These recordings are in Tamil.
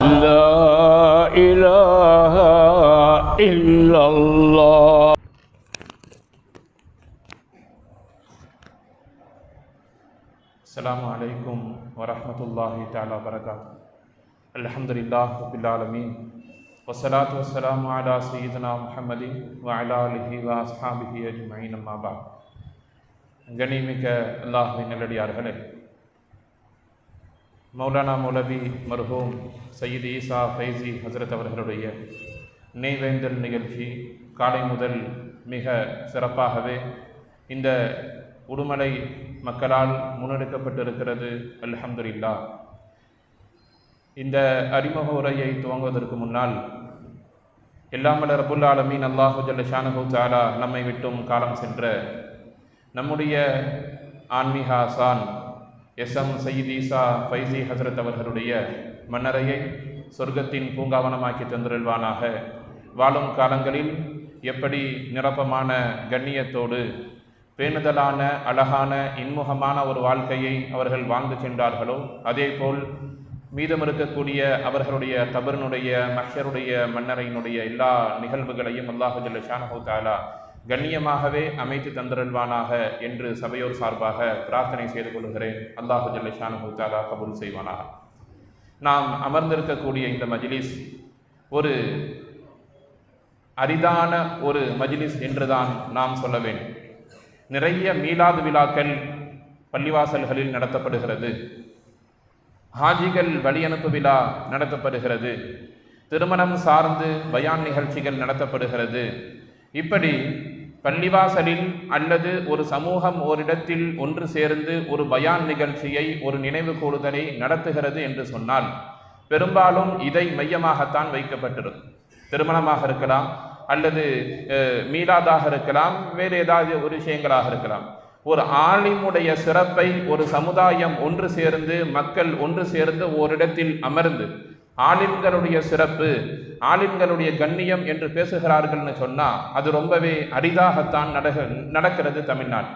لا إله إلا الله السلام عليكم ورحمة الله تعالى وبركاته الحمد لله رب العالمين والصلاة والسلام على سيدنا محمد وعلى آله وأصحابه أجمعين أما بعد கண்ணியமிக்க அல்லாஹுவின் நல்லடியார்களே மௌலானா மௌலவி மர்ஹூம் சையீத் ஈசா ஃபைசி ஹசரத் அவர்களுடைய நினைவேந்தல் நிகழ்ச்சி காலை முதல் மிக சிறப்பாகவே இந்த உடுமலை மக்களால் முன்னெடுக்கப்பட்டிருக்கிறது. அல்ஹம்துலில்லா. இந்த அறிமுக உரையை துவங்குவதற்கு முன்னால் எல்லாமல ரபுல் ஆலமீன் அல்லாஹு ஜல்ல ஷானஹு தாலா நம்மை விட்டும் காலம் சென்ற நம்முடைய ஆன்மீக ஆசான் எஸ் எம் சயீத் ஈசா ஃபைசி ஹசரத் அவர்களுடைய மன்னரையை சொர்க்கத்தின் பூங்காவனமாக்கி தந்திருவானாக வாழும் காலங்களில் எப்படி நிரப்பமான கண்ணியத்தோடு பேணுதலான அழகான இன்முகமான ஒரு வாழ்க்கையை அவர்கள் வாழ்ந்து சென்றார்களோ அதேபோல் மீதம் இருக்கக்கூடிய அவர்களுடைய கபரனுடைய மஷருடைய மன்னரையினுடைய எல்லா நிகழ்வுகளையும் அல்லாஹு ஜல்ல ஷானஹு தாலா கண்ணியமாகவே அமைத்து தந்திரல்வானாக என்று சபையோர் சார்பாக பிரார்த்தனை செய்து கொள்கிறேன். அல்லாஹு ஜல்ல ஷானஹு தாலா கபூல் செய்வானாக. நாம் அமர்ந்திருக்கக்கூடிய இந்த மஜிலிஸ் ஒரு அரிதான ஒரு மஜிலிஸ் என்றுதான் நாம் சொல்ல வேண்டும். நிறைய மீலாது விழாக்கள் பள்ளிவாசல்களில் நடத்தப்படுகிறது. ஹாஜிகள் வழியனுப்பு விழா நடத்தப்படுகிறது. திருமணம் சார்ந்து பயான் நிகழ்ச்சிகள் நடத்தப்படுகிறது. இப்படி பள்ளிவாசலில் அல்லது ஒரு சமூகம் ஓரிடத்தில் ஒன்று சேர்ந்து ஒரு பயான் நிகழ்ச்சியை ஒரு நினைவு கூடுதலை நடத்துகிறது என்று சொன்னால் பெரும்பாலும் இதை மையமாகத்தான் வைக்கப்பட்டிருக்கும். திருமணமாக இருக்கலாம் அல்லது மீலாதாக இருக்கலாம் வேறு ஏதாவது ஒரு விஷயங்களாக இருக்கலாம். ஒரு ஆலிமுடைய சிறப்பை ஒரு சமுதாயம் ஒன்று சேர்ந்து மக்கள் ஒன்று சேர்ந்து ஓரிடத்தில் அமர்ந்து ஆலிம்களுடைய சிறப்பு ஆலிம்களுடைய கண்ணியம் என்று பேசுகிறார்கள்னு சொன்னால் அது ரொம்பவே அரிதாகத்தான் நடக நடக்கிறது தமிழ்நாடு.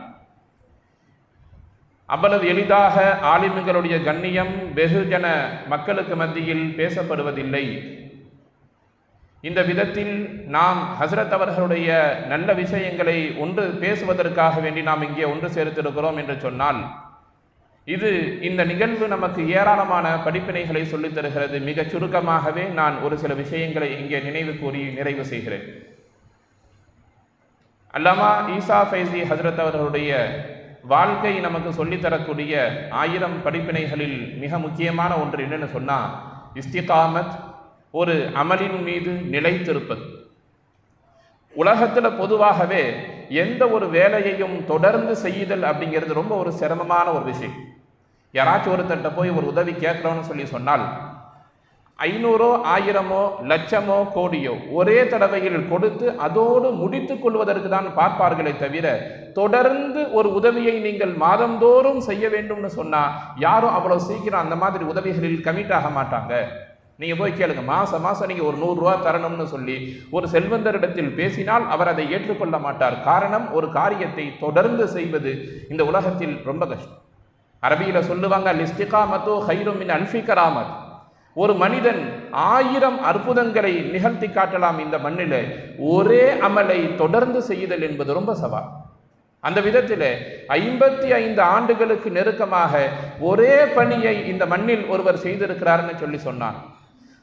அவ்வளவு எளிதாக ஆலிம்களுடைய கண்ணியம் வெகுஜன மக்களுக்கு மத்தியில் பேசப்படுவதில்லை. இந்த விதத்தில் நாம் ஹசரத் அவர்களுடைய நல்ல விஷயங்களை ஒன்று பேசுவதற்காக வேண்டி நாம் இங்கே ஒன்று சேர்த்திருக்கிறோம் என்று சொன்னால் இது இந்த நிகழ்வு நமக்கு ஏராளமான படிப்பினைகளை சொல்லித் தருகிறது. மிகச் சுருக்கமாகவே நான் ஒரு சில விஷயங்களை இங்கே நினைவு கூறி நிறைவு செய்கிறேன். அல்லமா ஈசா ஃபைசி ஹசரத் அவர்களுடைய வாழ்க்கை நமக்கு சொல்லித்தரக்கூடிய ஆயிரம் படிப்பினைகளில் மிக முக்கியமான ஒன்று என்னென்னு சொன்னால் இஸ்திகாமத் ஒரு அமலின் மீது நிலைத்திருப்பது. உலகத்தில் பொதுவாகவே எந்த ஒரு வேலையையும் தொடர்ந்து செய்தல் அப்படிங்கிறது ரொம்ப ஒரு சிரமமான ஒரு விஷயம். யாராச்சும் ஒருத்தர்கிட்ட போய் ஒரு உதவி கேட்குறோன்னு சொல்லி சொன்னால் ஐநூறோ ஆயிரமோ லட்சமோ கோடியோ ஒரே தடவையில் கொடுத்து அதோடு முடித்துக் கொள்வதற்கு தான் பார்ப்பார்களே தவிர தொடர்ந்து ஒரு உதவியை நீங்கள் மாதந்தோறும் செய்ய வேண்டும்னு சொன்னால் யாரும் அவ்வளோ சீக்கிரம் அந்த மாதிரி உதவிகளில் கமிட் ஆக மாட்டாங்க. நீங்கள் போய் கேளுங்க. மாசம் மாதம் நீங்கள் ஒரு நூறு ரூபா தரணும்னு சொல்லி ஒரு செல்வந்தரிடத்தில் பேசினால் அவர் அதை ஏற்றுக்கொள்ள மாட்டார். காரணம் ஒரு காரியத்தை தொடர்ந்து செய்வது இந்த உலகத்தில் ரொம்ப கஷ்டம். அரபியில சொல்லுவாங்க லிஸ்திகாமத்தோ ஹைருமின் அல்ஃபி கராமத் ஒரு மனிதன் ஆயிரம் அற்புதங்களை நிகழ்த்தி காட்டலாம் இந்த மண்ணில். ஒரே அமலை தொடர்ந்து செய்தல் என்பது ரொம்ப சவால். அந்த விதத்தில் ஐம்பத்தி ஐந்து ஆண்டுகளுக்கு நெருக்கமாக ஒரே பணியை இந்த மண்ணில் ஒருவர் செய்திருக்கிறார்னு சொல்லி சொன்னார்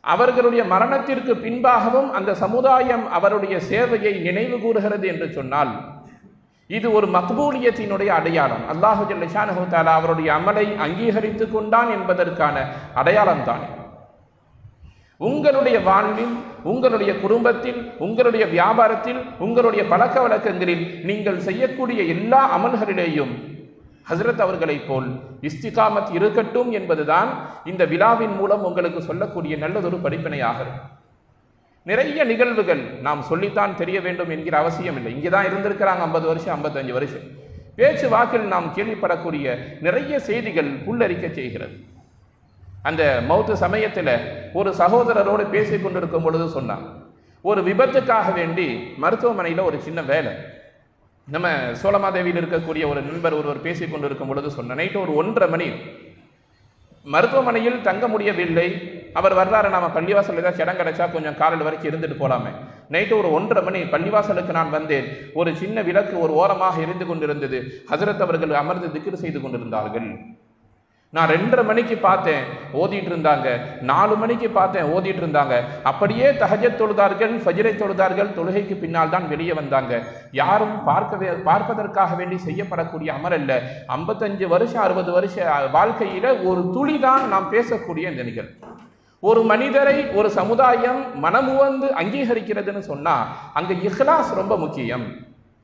அவர்களுடைய மரணத்திற்கு பின்பாகவும் அந்த சமுதாயம் அவருடைய சேவையை நினைவு கூறுகிறது என்று சொன்னால் இது ஒரு மக்பூலியத்தினுடைய அடையாளம். அல்லாஹு ஜல்லிஷானஹு தாலா அவருடைய அமலை அங்கீகரித்து கொண்டான் என்பதற்கான அடையாளம் தானே. உங்களுடைய வாழ்வில் உங்களுடைய குடும்பத்தில் உங்களுடைய வியாபாரத்தில் உங்களுடைய பழக்க வழக்கங்களில் நீங்கள் செய்யக்கூடிய எல்லா அமல்களிலேயும் ஹசரத் அவர்களைப் போல் இஸ்திகாமத் இருக்கட்டும் என்பதுதான் இந்த விழாவின் மூலம் உங்களுக்கு சொல்லக்கூடிய நல்லதொரு படிப்பினையாக நிறைய நிகழ்வுகள் நாம் சொல்லித்தான் தெரிய வேண்டும் என்கிற அவசியம் இல்லை. இங்கே தான் இருந்திருக்கிறாங்க ஐம்பது வருஷம் ஐம்பத்தஞ்சு வருஷம். பேச்சு வாக்கில் நாம் கேள்விப்படக்கூடிய நிறைய செய்திகள் புல்லரிக்க செய்கிறது. அந்த மௌத்து சமயத்தில் ஒரு சகோதரரோடு பேசிக் கொண்டிருக்கும் பொழுது சொன்னான். ஒரு விபத்துக்காக வேண்டி மருத்துவமனையில் ஒரு சின்ன வேலை. நம்ம சோழமாதேவியில் இருக்கக்கூடிய ஒரு நண்பர் ஒருவர் பேசிக் கொண்டிருக்கும் பொழுது சொன்ன நைட்டு ஒரு ஒன்றரை மணி. மருத்துவமனையில் தங்க முடியவில்லை. அவர் வர்றாரு நாம பள்ளிவாசல் ஏதாவது இடம் கிடைச்சா கொஞ்சம் காலையில் வரைக்கும் இருந்துட்டு போகலாமே நைட்டு ஒரு ஒன்றரை மணி பள்ளிவாசலுக்கு நான் வந்தேன். ஒரு சின்ன விளக்கு ஒரு ஓரமாக எரிந்து கொண்டிருந்தது. ஹசரத் அவர்கள் அமர்ந்து திக்ர் செய்து கொண்டிருந்தார்கள். நான் ரெண்டரை மணிக்கு பார்த்தேன் ஓதிட்டு இருந்தாங்க நாலு மணிக்கு பார்த்தேன் ஓதிட்டு இருந்தாங்க அப்படியே தஹஜத் தொழுதார்கள் ஃபஜிரை தொழுதார்கள் தொழுகைக்கு பின்னால் தான் வெளியே வந்தாங்க. யாரும் பார்க்கவே பார்ப்பதற்காக வேண்டி செய்யப்படக்கூடிய அமர் அல்ல. ஐம்பத்தஞ்சு வருஷம் அறுபது வருஷ வாழ்க்கையில் ஒரு துளி தான் நாம் பேசக்கூடிய இந்த நிகழ்வு. ஒரு மனிதரை ஒரு சமுதாயம் மனமுவந்து அங்கீகரிக்கிறதுன்னு சொன்னால் அங்கே இஹ்லாஸ் ரொம்ப முக்கியம்.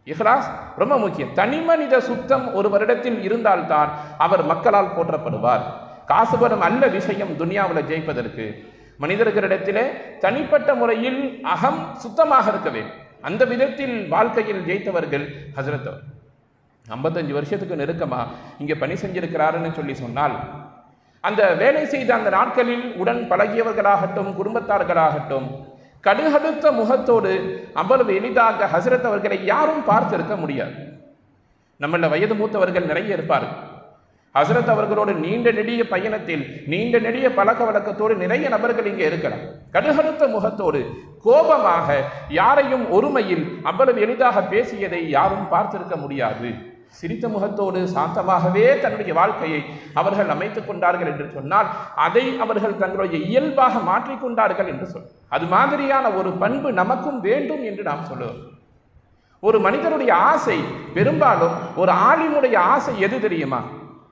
இஹ்லாஸ் ரொம்ப முக்கியம். தனி மனித சுத்தம் ஒரு வருடத்தில் இருந்தால்தான் அவர் மக்களால் போற்றப்படுவார். காசுபரம் அல்ல விஷயம் துனியாவில் ஜெயிப்பதற்கு. மனிதர்களிடத்திலே தனிப்பட்ட முறையில் அகம் சுத்தமாக இருக்க வேண்டும். அந்த விதத்தில் வாழ்க்கையில் ஜெயித்தவர்கள் ஹசரத் அவர். ஐம்பத்தஞ்சு வருஷத்துக்கு நெருக்கமா இங்கே பணி செஞ்சிருக்கிறாருன்னு சொல்லி சொன்னால் அந்த வேலை செய்த அந்த நாட்களில் உடன் பழகியவர்களாகட்டும் குடும்பத்தார்களாகட்டும் கடுகடுத்த முகத்தோடு அவ்வளவு எளிதாக ஹசரத் அவர்களை யாரும் பார்த்திருக்க முடியாது. நம்மள வயது மூத்தவர்கள் நிறைய இருப்பார்கள். ஹசரத் அவர்களோடு நீண்ட நெடிய பயணத்தில் நீண்ட நெடிய பழக்க வழக்கத்தோடு நிறைய நபர்கள் இங்கே இருக்கலாம். கடுகடுத்த முகத்தோடு கோபமாக யாரையும் ஒருமையில் அவ்வளவு எளிதாக பேசியதை யாரும் பார்த்திருக்க முடியாது. சிரித்த முகத்தோடு சாந்தமாகவே தன்னுடைய வாழ்க்கையை அவர்கள் அமைத்துக் கொண்டார்கள் என்று சொன்னால் அதை அவர்கள் தங்களுடைய இயல்பாக மாற்றிக்கொண்டார்கள் என்று சொல். அது மாதிரியான ஒரு பண்பு நமக்கும் வேண்டும் என்று நாம் சொல்லுவோம். ஒரு மனிதனுடைய ஆசை பெரும்பாலும் ஒரு ஆளினுடைய ஆசை எது தெரியுமா?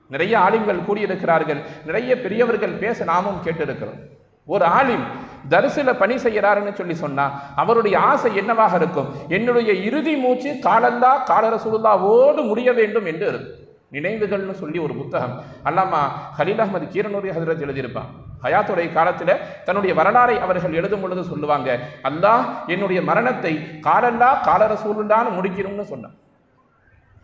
நிறைய ஆலிம்கள் கூடியிருக்கிறார்கள் நிறைய பெரியவர்கள் பேச நாமும் கேட்டிருக்கிறோம். ஒரு ஆலிம் தரிசில பணி செய்கிறாருன்னு சொல்லி சொன்னா அவருடைய ஆசை என்னவாக இருக்கும்? என்னுடைய இறுதி மூச்சு காலல்லா காலர முடிய வேண்டும் என்று இருக்கும் நினைவுகள்னு சொல்லி ஒரு புத்தகம். அல்லாமா ஹலீல் அஹமது கீரனூரி ஹசரத் எழுதியிருப்பான். ஹயாத்துடைய காலத்தில் தன்னுடைய வரலாறை அவர்கள் எழுதும் பொழுது சொல்லுவாங்க அல்லாஹ் என்னுடைய மரணத்தை காலல்லா காலர முடிக்கணும்னு சொன்னான்.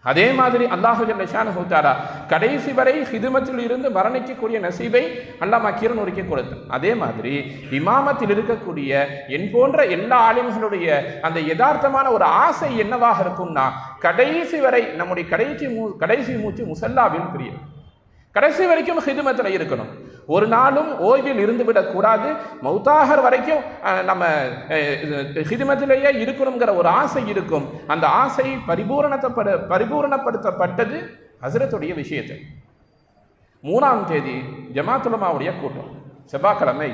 அதே மாதிரி அல்லாஹு ஜல்லஷானஹூத்தாரா கடைசி வரை ஹிதுமத்தில் இருந்து மரணிக்கக்கூடிய நசீபை அல்லாமா கீரனூரிக்கு கொடுத்தேன். அதே மாதிரி இமாமத்தில் இருக்கக்கூடிய என் போன்ற எல்லா ஆலிம்களுடைய அந்த யதார்த்தமான ஒரு ஆசை என்னவாக இருக்கும்னா கடைசி வரை நம்முடைய கடைசி மூ கடைசி மூச்சு முசல்லாவில் பிரியும். கடைசி வரைக்கும் ஹிதுமத்தில் இருக்கணும். ஒரு நாளும் ஓய்வில் இருந்து விடக்கூடாது மௌத்தாகர் வரைக்கும் நம்ம ஹிதிமத்திலேயே இருக்கணுங்கிற ஒரு ஆசை இருக்கும். அந்த ஆசை பரிபூரணத்தப்பட பரிபூரணப்படுத்தப்பட்டது ஹசரத்துடைய விஷயத்தை. மூணாம் தேதி ஜமாத்துலமாவுடைய கூட்டம் செவ்வாய்க்கிழமை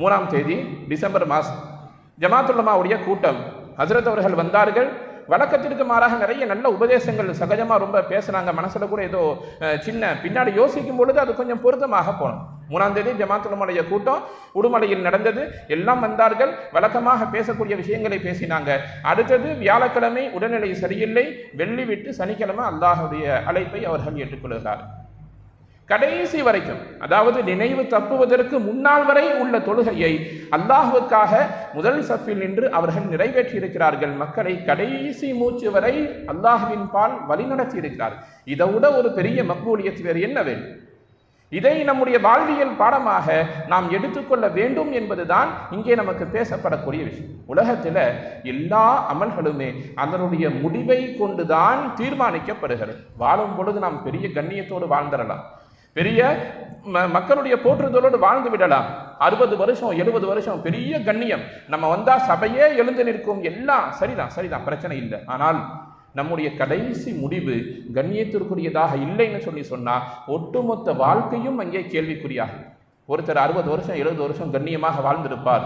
மூணாம் தேதி டிசம்பர் மாதம் ஜமாத்துலமாவுடைய கூட்டம் ஹசரத் அவர்கள் வந்தார்கள். வழக்கத்திற்கு மாறாக நிறைய நல்ல உபதேசங்கள் சகஜமாக ரொம்ப பேசுனாங்க. மனசுல கூட ஏதோ சின்ன பின்னாடி யோசிக்கும் பொழுது அது கொஞ்சம் பொருத்தமாக போனோம் மூணாம் தேதி கூட்டம் உடுமலையில் நடந்தது. எல்லாம் வந்தார்கள். வழக்கமாக பேசக்கூடிய விஷயங்களை பேசினாங்க. அடுத்தது வியாழக்கிழமை உடல்நிலை சரியில்லை. வெள்ளி விட்டு சனிக்கிழமை அல்லாஹுடைய அழைப்பை அவர்கள் ஏற்றுக்கொள்கிறார். கடைசி வரைக்கும் அதாவது நினைவு தப்புவதற்கு முன்னால் வரை உள்ள தொழுகையை அல்லாஹுக்காக முதல் சஃபில் நின்று அவர்கள் நிறைவேற்றி இருக்கிறார்கள் மக்களை கடைசி மூச்சு வரை அல்லாஹுவின் பால் வழிநடத்தி இருக்கிறார் இதை விட ஒரு பெரிய மக்பூலியத் வேறு என்ன வேண்டும் இதை நம்முடைய வாழ்வியல் பாடமாக நாம் எடுத்துக்கொள்ள வேண்டும் என்பதுதான் இங்கே நமக்கு பேசப்படக்கூடிய விஷயம். உலகத்தில் எல்லா அமல்களுமே அதனுடைய முடிவை கொண்டுதான் தீர்மானிக்கப்படுகிறது. வாழும் பொழுது நாம் பெரிய கண்ணியத்தோடு வாழ்ந்துடலாம். பெரிய ம- மக்களுடைய போற்றுதலோடு வாழ்ந்து விடலாம். அறுபது வருஷம் எழுபது வருஷம் பெரிய கண்ணியம். நம்ம வந்தால் சபையே எழுந்து நிற்கும். எல்லாம் சரிதான் சரிதான் பிரச்சனை இல்லை. ஆனால் நம்முடைய கடைசி முடிவு கண்ணியத்திற்குரியதாக இல்லைன்னு சொல்லி சொன்னால் ஒட்டுமொத்த வாழ்க்கையும் அங்கே கேள்விக்குறியாகும். ஒருத்தர் அறுபது வருஷம் எழுபது வருஷம் கண்ணியமாக வாழ்ந்திருப்பார்.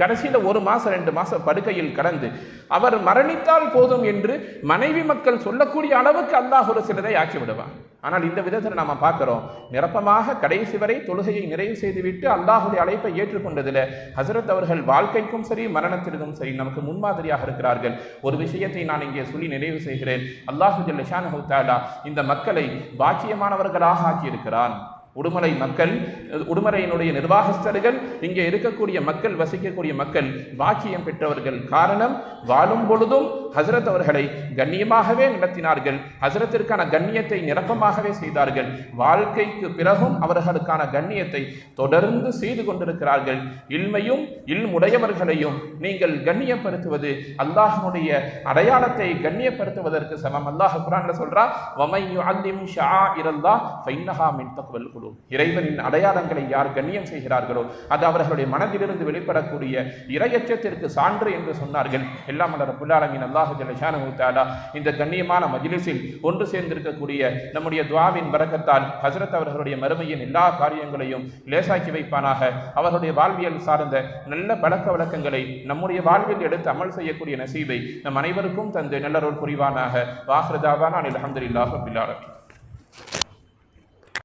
கடைசியில் ஒரு மாதம் ரெண்டு மாதம் படுக்கையில் கடந்து அவர் மரணித்தால் போதும் என்று மனைவி மக்கள் சொல்லக்கூடிய அளவுக்கு அல்லாஹ் ஒரு சிலரை ஆக்கி விடுவான் ஆனால் இந்த விதத்தில் நாம் பார்க்குறோம் நிரப்பமாக கடைசி வரை தொழுகையை நிறைவு செய்துவிட்டு அல்லாஹுடைய அழைப்பை ஏற்றுக்கொண்டதில் ஹசரத் அவர்கள் வாழ்க்கைக்கும் சரி மரணத்திற்கும் சரி நமக்கு முன்மாதிரியாக இருக்கிறார்கள். ஒரு விஷயத்தை நான் இங்கே சொல்லி நிறைவு செய்கிறேன். அல்லாஹு ஜல்லஷானஹு தஆலா இந்த மக்களை பாக்கியமானவர்களாக ஆக்கியிருக்கிறான். உடுமலை மக்கள் உடுமலையினுடைய நிர்வாகஸ்தர்கள் இங்கே இருக்கக்கூடிய மக்கள் வசிக்கக்கூடிய மக்கள் பாக்கியம் பெற்றவர்கள் காரணம் வாழும் பொழுதும் ஹசரத் அவர்களை கண்ணியமாகவே நடத்தினார்கள் ஹசரத்திற்கான கண்ணியத்தை நிரப்பமாகவே செய்தார்கள் வாழ்க்கைக்கு பிறகும் அவர்களுக்கான கண்ணியத்தை தொடர்ந்து செய்து கொண்டிருக்கிறார்கள். இல்மையும் இல்முடையவர்களையும் நீங்கள் கண்ணியப்படுத்துவது அல்லாஹனுடைய அடையாளத்தை கண்ணியப்படுத்துவதற்கு சமம். அல்லாஹ் குரான்ல சொல்றா வமை யுஅல்லிம் ஷஆஇரல்லாஹ் ஃபைன்னஹா மின் தக்வல் குலூப் இறைவனின் அடையாளங்களை யார் கண்ணியம் செய்கிறார்களோ அது அவர்களுடைய மனதிலிருந்து வெளிப்படக்கூடிய இரையச்சத்திற்கு சான்று என்று சொன்னார்கள். எல்லாம் மலர் புல்லாலமின் அல்லாஹு ஜலஷானா இந்த கண்ணியமான மஜ்லிஸில் ஒன்று சேர்ந்திருக்கக்கூடிய நம்முடைய துவாவின் பரக்கத்தால் ஹசரத் அவர்களுடைய மறுமையின் எல்லா காரியங்களையும் லேசாக்கி வைப்பானாக. அவர்களுடைய வாழ்வியல் சார்ந்த நல்ல பழக்க வழக்கங்களை நம்முடைய வாழ்வில் எடுத்து அமல் செய்யக்கூடிய நசீபை நம் அனைவருக்கும் தந்து நல்லருள் புரிவானாக. வாஹ்ரதாவான அலமதுல்லாஹ் அஹமதுல்லாஹ்